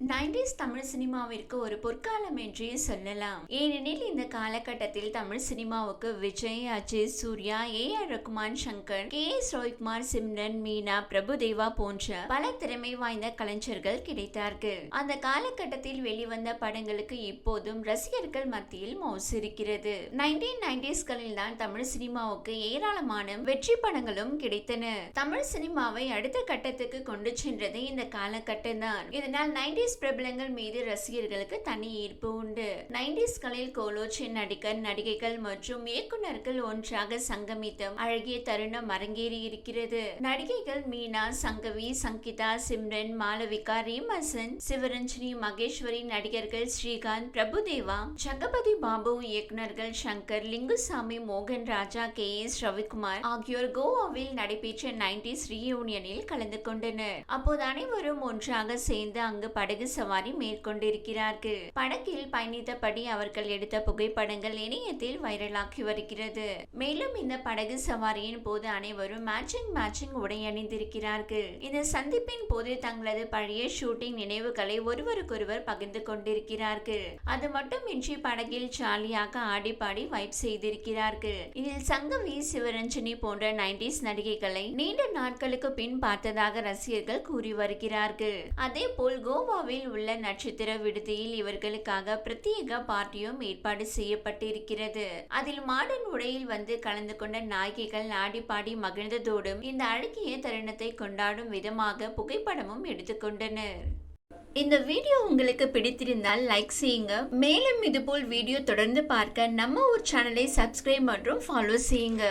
Nineties Tamil சினிமாவிற்கு ஒரு பொற்காலம் என்றே சொல்லலாம். ஏனெனில் இந்த காலகட்டத்தில் தமிழ் சினிமாவுக்கு Vijay Ajay Suriya A R Rahman Shankar K S Ravikumar Simran Meena Prabhu Deva போன்ற பல திறமை வாய்ந்த கலைஞர்கள் கிடைத்தார்கள். அந்த காலகட்டத்தில் வெளிவந்த படங்களுக்கு இப்போதும் ரசிகர்கள் மத்தியில் மோசிருக்கிறது நைன்டீன் நைன்டிஸ்களில் தான் தமிழ் சினிமாவுக்கு ஏராளமான வெற்றி படங்களும் கிடைத்தன. தமிழ் சினிமாவை அடுத்த கட்டத்துக்கு கொண்டு சென்றது இந்த காலகட்டம் தான் இதனால் நைன்டிஸ் பிரபலங்கள் மீது ரசிகர்களுக்கு தனி ஈர்ப்பு உண்டு. நைன்டிஸ்களில் கோலோச்சி நடிகர் நடிகைகள் மற்றும் இயக்குநர்கள் ஒன்றாக சங்கமித்தும் அழகிய தருணம் அரங்கேறி இருக்கிறது. நடிகைகள் மீனா சங்கவி சங்கீதா சிம்ரன் மாலவிகா ரீமசன் சிவரஞ்சனி மகேஸ்வரி நடிகர்கள் ஸ்ரீகாந்த் பிரபுதேவா ஜகபதி பாபு இயக்குநர்கள் சங்கர் லிங்குசாமி மோகன் ராஜா கே எஸ் ரவிக்குமார் ஆகியோர் கோவாவில் நடைபெற்ற நைன்டிஸ் ரீயூனியனில் கலந்து கொண்டனர். அப்போது அனைவரும் ஒன்றாக சேர்ந்து அங்கு படை படகு சவாரி மேற்கொண்டிருக்கிறார்கள். படகில் பயணித்தபடி அவர்கள் எடுத்த புகைப்படங்கள் இணையத்தில் வைரலாகி வருகிறது. மேலும் இந்த படகு சவாரியின் போது அனைவரும் மேட்சிங் மேட்சிங் உடை அணிந்திருக்கிறார்கள். இந்த சந்திப்பின் போது தங்களது பழைய ஷூட்டிங் நினைவுகளை ஒருவருக்கொருவர் பகிர்ந்து கொண்டிருக்கிறார்கள். அது மட்டுமின்றி படகில் ஜாலியாக ஆடி பாடி வைப் செய்திருக்கிறார்கள். இதில் சங்கவி சிவரஞ்சனி போன்ற நைன்டிஸ் நடிகைகளை நீண்ட நாட்களுக்கு பின் பார்த்ததாக ரசிகர்கள் கூறி வருகிறார்கள். அதே போல் கோவா கோவாவில் உள்ள நட்சத்திர விடுதியில் இவர்களுக்காக பிரத்யேக பார்ட்டியும் ஏற்பாடு செய்யப்பட்டிருக்கிறது. அதில் மாடர்ன் உடையில் வந்து கலந்து கொண்ட நாயகிகள் ஆடி பாடி மகிழ்ந்ததோடும் இந்த அழகிய தருணத்தை கொண்டாடும் விதமாக புகைப்படமும் எடுத்துக்கொண்டனர் இந்த வீடியோ உங்களுக்கு பிடித்திருந்தால் லைக் செய்யுங்க. மேலும் இதுபோல் வீடியோ தொடர்ந்து பார்க்க நம்ம ஒரு சேனலை சப்ஸ்கிரைப் மற்றும் ஃபாலோ செய்யுங்க.